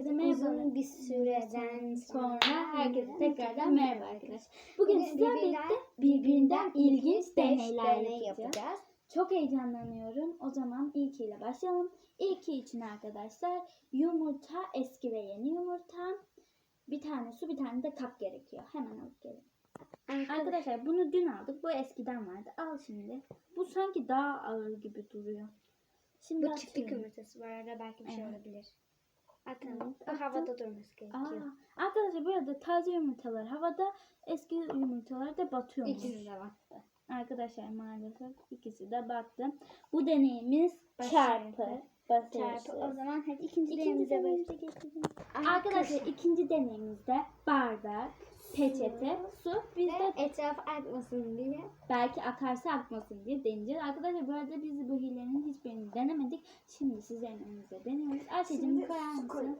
Herkese merhaba. Uzun bir süreden sonra herkese tekrardan merhaba arkadaşlar. Bugün sizlerle birlikte birbirinden ilginç deneyler deney yapacağız. Çok heyecanlanıyorum. O zaman ilkiyle başlayalım. İlki için arkadaşlar yumurta, eski ve yeni yumurta. Bir tane su, bir tane de kap gerekiyor. Hemen alıp gelin. Arkadaşlar bunu dün aldık. Bu eskiden vardı. Al şimdi. Bu sanki daha ağır gibi duruyor. Şimdi Bu çiftlik atıyorum. yumurtası var arada belki bir şey Evet. olabilir. Bu attım. havada durması gerekiyor. Aa, arkadaşlar bu arada taze yumurtalar havada, eski yumurtalar da batıyormuş. İkisi de battı. Arkadaşlar maalesef ikisi de battı. Bu deneyimiz Başarılı. çarpı. Çarpı. O zaman hadi ikinci İkinci deneyimize başlayalım. Arkadaşlar ikinci deneyimizde bardak, peçete, su. Biz de etraf akmasın diye. belki akarsa akmasın diye deneyeceğiz. Arkadaşlar bu arada biz bu hilenin hiçbirini denemedik. Şimdi sizlerin önünüze deniyoruz. Ayşe'cim koyar mısın?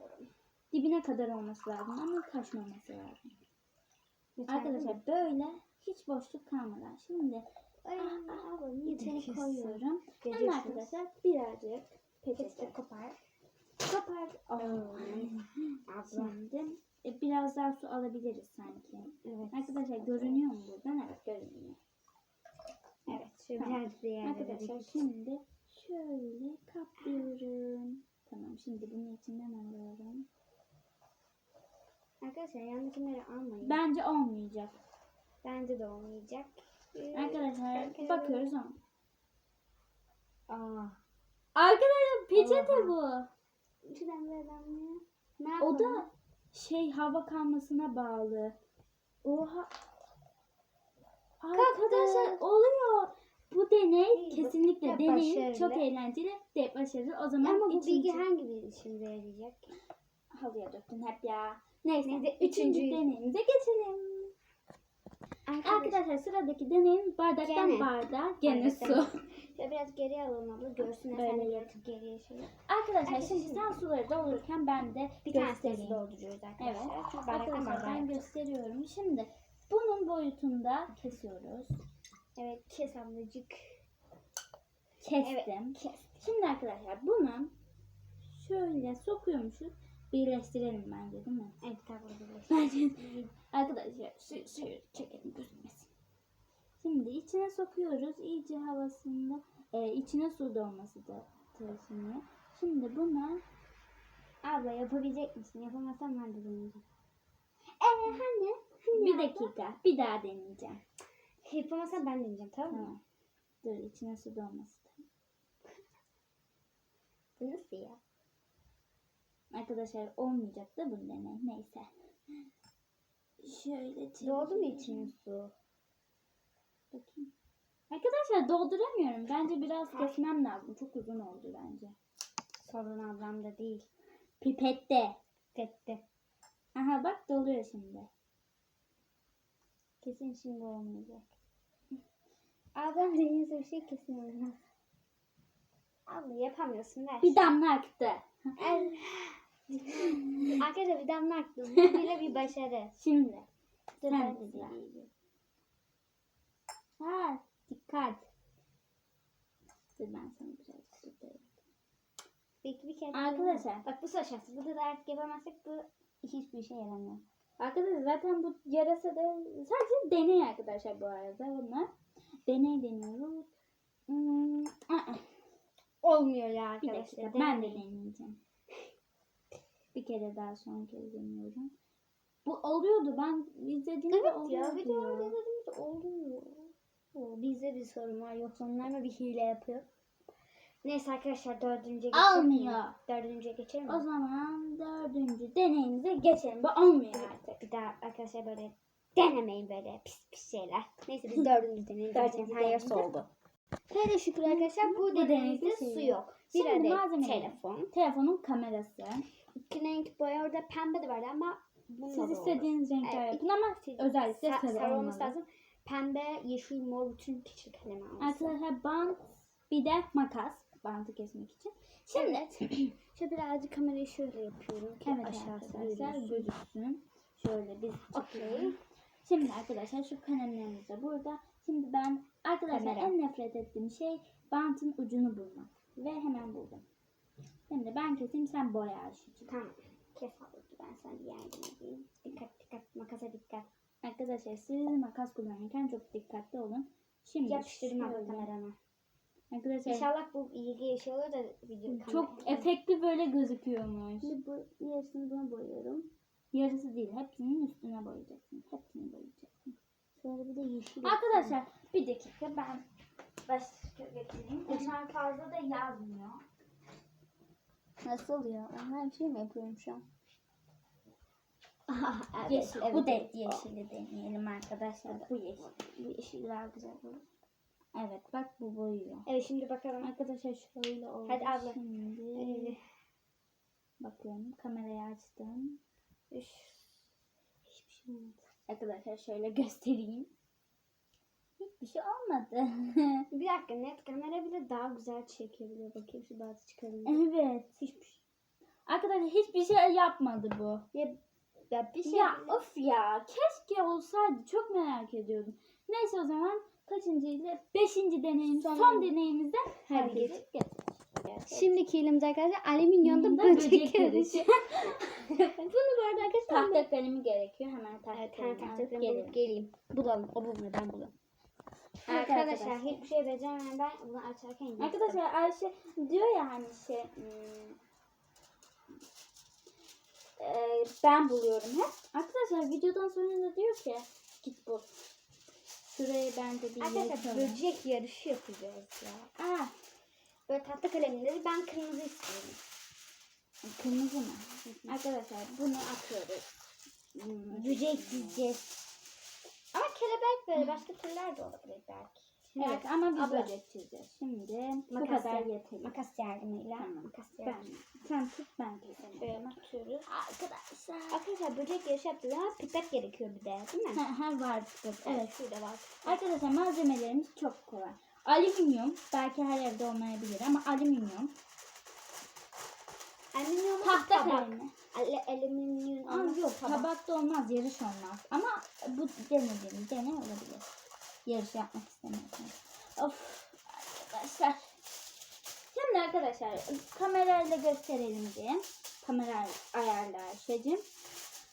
Dibine kadar olması lazım ama taşmaması lazım. Arkadaşlar böyle hiç boşluk kalmadan şimdi Ay, döküyorsun? koyuyorum. Görüyorsunuz. arkadaşlar birazcık peçete kopar. kopar. Abla. Şimdi e, biraz daha su alabiliriz sanki. Evet. Arkadaşlar görünüyor mu buradan? Evet görünüyor. Evet. Şu Tamam. Arkadaşlar şimdi şöyle kaplıyorum. Tamam şimdi bunu içinden alıyorum. Arkadaşlar yandakileri almayın. Bence olmayacak. Bence de olmayacak. Ee, Arkadaşlar bakıyoruz ama. Aa. Arkadaşlar peçete Oha. bu. Şuradan böyle damlıyor. Ne O yapalım? da şey hava kalmasına bağlı. Oha. Arkadaşlar oluyor. Bu deney İyi, kesinlikle deneyin. başarılı. Çok eğlenceli de başarılı. O zaman Ama bu ikinci- bilgi hangi bir işimize yarayacak? halıya döktün hep ya. Neyse. Neyse, üçüncü üçüncü- deneyimize geçelim. Arkadaşlar sıradaki deneyim bardaktan Gene. bardağa gene Bardaktan. su. Şöyle biraz geriye alalım abla. Görsünler Böyle yap. yatıp geriye şey. Arkadaşlar şimdi sen suları doldururken ben de Bir tanesini göstereyim. dolduruyoruz arkadaşlar. Evet. Çünkü bardaktan Arkadaşlar ben yapacağız. gösteriyorum. Şimdi bunun boyutunda kesiyoruz. Evet kes ablacık. Kestim. Kes. Şimdi arkadaşlar bunu şöyle sokuyormuşuz. Birleştirelim bence değil mi? Evet abla birleştir. Bence arkadaşlar şu, şu çekelim gözükmesin. Şimdi içine sokuyoruz. iyice havasında e, içine su dolması da taşınıyor. Şimdi buna Abla yapabilecek misin? Yapamazsan ben de deneyeceğim. Ee hani? Hani bir abla? dakika bir daha deneyeceğim. Yapamazsan ben deneyeceğim tamam mı? Tamam. Dur içine su dolması. Bu nasıl ya? Arkadaşlar olmayacak da bu deney. Neyse. Şöyle Doldu mu çevireyim. içine su? Bakayım. Arkadaşlar dolduramıyorum. Bence biraz kesmem lazım. Çok uzun oldu bence. Sorun ablamda değil. Pipette. Fetti. Aha bak doluyor şimdi. Kesin şimdi olmayacak. Ablam deneyirse bir şey kesin olmaz. Abla yapamıyorsun ver. Bir damla aktı. Ay. Arkadaşlar bir damla aktı. Bu bile bir başarı. Şimdi. Dur Sen de. Ha dikkat. Dur ben sana biraz tutayım. Bir, bir kere Arkadaşlar. Bak bu şansı. Burada da artık yapamazsak bu hiçbir işe yaramıyor. Arkadaşlar zaten bu yarasa da sadece deney arkadaşlar bu arada bunlar. Deney deniyoruz. Hmm, aa, Olmuyor ya arkadaşlar. dakika ben de deneyeceğim. Bir kere daha son kez deniyorum. Bu oluyordu ben izlediğimde Evet oluyordu. ya videolarda izlediğimizde oluyor. Bizde bir sorun var. Yoksa onlar mı bir hile yapıyor? Neyse arkadaşlar dördüncüye geçelim Almıyor. mi? Dördüncüye geçelim mi? O zaman dördüncü deneyimize geçelim. Bu olmuyor artık. Bir daha arkadaşlar böyle denemeyin böyle pis pis şeyler. Neyse biz dördüncü. Dördüncü Dördüncü hayırlısı deneyimiz. oldu. Hele şükür arkadaşlar bu, deneyimizde deneyimizde su yok. Bir Şimdi adet malzemeleri. telefon. Telefonun kamerası. İki renk boya orada pembe de vardı ama Siz istediğiniz renkler Evet, yapın ama özellikle sa- sarı, sarı olması lazım. Pembe, yeşil, mor bütün küçük kalem alması. Arkadaşlar bant bir de makas bantı kesmek için. Şimdi Evet. Şöyle birazcık kamerayı şöyle yapıyorum ki evet aşağısı arkadaşlar gözüksün. Şöyle biz çekelim. Şimdi arkadaşlar şu kalemlerimiz de burada. Şimdi ben arkadaşlar Kamera. en nefret ettiğim şey bantın ucunu bulmak. Ve hemen buldum. Şimdi ben keseyim sen boya Ayşe'cim. Tamam. Kes Arkadaşlar siz makas kullanırken çok dikkatli olun. Şimdi Yapıştırma kamerana. Arkadaşlar İnşallah bu iyi şey olur da video çok kamera- efektli böyle gözüküyormuş. Şimdi bu yarısını buna boyuyorum. Yarısı değil. Hepsinin üstüne boyayacaksın. Hepsini boyayacaksın. Sonra bir de yeşil. Arkadaşlar bir dakika ben başka getireyim. Onlar fazla da yazmıyor. Nasıl ya? Ben bir şey mi yapıyorum şu an? evet, yeşil. evet, bu da evet. yeşili deneyelim arkadaşlar. Bu yeşil. Bu yeşil daha güzel olur. Evet bak bu boyuyor. Evet şimdi bakalım. Arkadaşlar şöyle oldu. Hadi abla. Şimdi Ee, bakıyorum. Kamerayı açtım. üf. Hiçbir şey olmadı. Arkadaşlar şöyle göstereyim. Hiçbir şey olmadı. Bir dakika net kamera bile daha güzel çekebiliyor. Bakayım şu bazı çıkarayım. evet. Hiçbir şey. Arkadaşlar hiçbir şey yapmadı bu. Ya, ya bir şey Ya of ya keşke olsaydı çok merak ediyordum. Neyse o zaman kaçıncıydı? Beşinci deneyim son, Son- deneyimizde Hadi geç. geç. Şimdiki elimizde arkadaşlar alüminyonda Bunda böcek böcek yarışı. Bunu bu arada arkadaşlar Tahta kalemi gerekiyor. Hemen tahta kalemi tahta gelelim. bulup geleyim. Bulalım. O bulmuyor ben. Evet arkadaşlar, arkadaşlar. hiçbir şey beceremem ben bunu açarken yırttım. Arkadaşlar Ayşe diyor ya hani şey hmm, e, ben buluyorum hep. Arkadaşlar videodan sonra da diyor ki git bul. Şuraya ben de bir Arkadaşlar böcek yarışı yapacağız ya. Aa, Böyle tahta kalemleri ben kırmızı istiyorum. kırmızı mı? Arkadaşlar bunu atıyoruz. Hmm, Böcek diyeceğiz. Ama kelebek böyle başka türler de olabilir belki. Evet ama biz abla. çizeceğiz. Şimdi bu Makas kadar yap- yeterli. Makas yardımıyla. Tamam. Makas Ben, yardımıyla. sen tut ben keselim. Şöyle tutuyoruz. Arkadaşlar. Arkadaşlar böcek yarışı yapacağız ama pipet gerekiyor bir de değil mi? Ha, ha var. Evet. Evet şurada var. Arkadaşlar malzemelerimiz çok kolay. Alüminyum belki her evde olmayabilir ama alüminyum. Alüminyum Tahta tabak. Ale, alüminyum Aa, yok tabak. tabakta olmaz yarış olmaz. Ama bu denediğim deney olabilir. Yarış yapmak istemiyorsanız. Of arkadaşlar. Şimdi arkadaşlar kamerayla gösterelim diye. Kamera ayarla Ayşe'cim.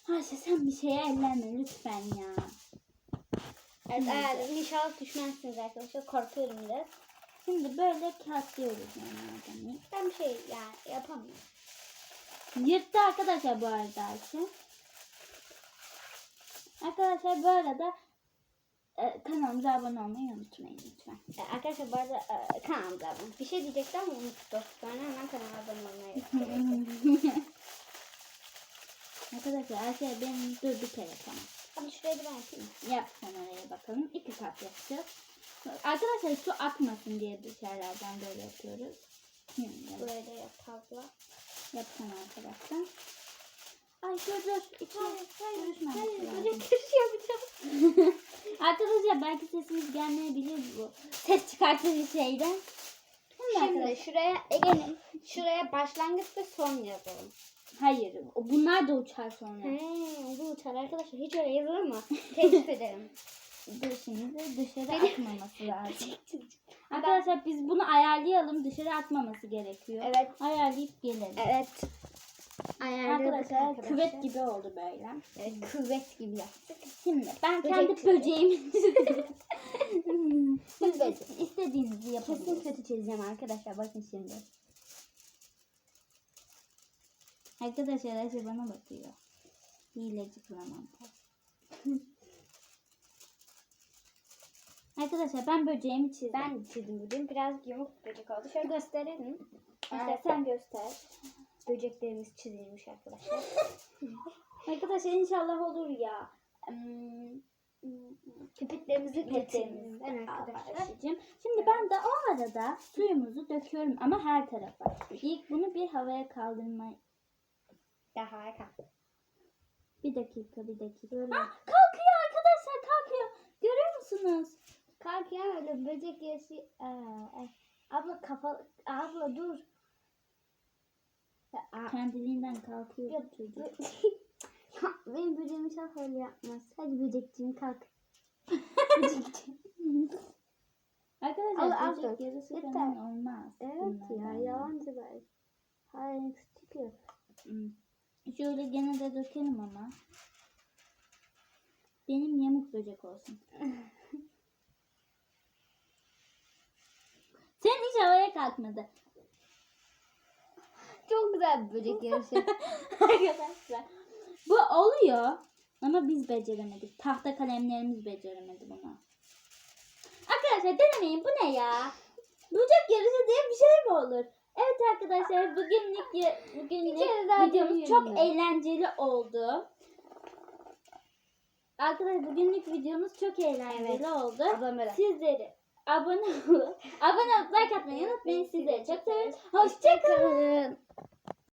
Ayşe sen bir şeye ellenme lütfen ya. Evet, ayarladım. İnşallah düşmezsiniz arkadaşlar. Korkuyorum biraz. Şimdi böyle kağıtlıyoruz yani. Ben bir şey yani yapamıyorum. Yırttı arkadaşlar bu arada Ayşe. Arkadaşlar bu arada e, kanalımıza abone olmayı unutmayın lütfen. Ee, arkadaşlar bu arada e, kanalımıza abone. Bir şey diyecektim ama unuttum. Sonra hemen kanala abone olmayı arkadaşlar Ayşe benim dur bir kere tamam. Hadi şuraya bir ben yapayım. Yap sen oraya bakalım. İki kat yapacağız. Arkadaşlar su akmasın diye dışarılardan böyle yapıyoruz. Buraya da yap abla. yapsana arkadaşlar. Ay dur dur. İki görüşmemiz Hayır, lazım. böcek yarışı yapacağım. Arkadaşlar belki sesimiz gelmeyebilir bu. Ses çıkartıcı şeyden. Şimdi, arkadaşlar- şuraya Benim. şuraya başlangıç ve son yazalım. Hayır. Bunlar da uçar sonra. He, bu uçar arkadaşlar. Hiç öyle yazılır mı? Teessüf ederim. Dur şimdi dışarı atmaması lazım. Arkadaşlar biz bunu ayarlayalım. Dışarı atmaması gerekiyor. Evet. Ayarlayıp gelelim. Evet. Ayarladık Arkadaşlar küvet gibi oldu böyle. Evet, küvet gibi yaptık. Şimdi ben Böcek kendi küveti. böceğimi Siz Böcek. istediğinizi Kesin yapabilirsiniz. kötü çizeceğim arkadaşlar. Bakın şimdi. Arkadaşlar Ayşe bana bakıyor. Hileci Clementine. Arkadaşlar ben böceğimi çizdim. Ben çizdim bugün. Biraz yamuk böcek oldu. Şöyle gösterelim. Ee, sen göster. Böceklerimiz çizilmiş arkadaşlar. Arkadaşlar inşallah olur ya. Hmm, Pipetlerimizi Pipetlerimizi getirelim arkadaşlar. Şimdi ben de o arada suyumuzu döküyorum ama her tarafa. İlk bunu bir havaya kaldırma. Ya harika. Bir dakika bir dakika. Ah, kalkıyor arkadaşlar kalkıyor. Görüyor musunuz? Kalk ya öyle böcek yarışı. Aa. Abla kafa... Abla dur. Kendiliğinden kalkıyor Yok, çocuk. Ya, Benim böceğim inşallah öyle yapmaz. Hadi böcekciğim kalk. Arkadaşlar Al, böcek yarısı falan olmaz. Evet ya yalancılar. Hayır çıkıyor. Hmm. Şöyle gene de dökelim ama. benim yamuk böcek olsun. Sen hiç havaya kalkmadı. Çok güzel bir böcek yarışı. Arkadaşlar. Bu oluyor ama biz beceremedik. Tahta kalemlerimiz beceremedi bunu. Arkadaşlar denemeyin bu ne ya? Böcek yarışı diye bir şey mi olur? Evet arkadaşlar bugünlük bugünlük videomuz çok eğlenceli oldu. Arkadaşlar bugünlük videomuz çok eğlenceli Evet. oldu. Sizleri abone olup abone olup like atmayı unutmayın. Sizleri çok. Hoşçakalın. Hoşçakalın.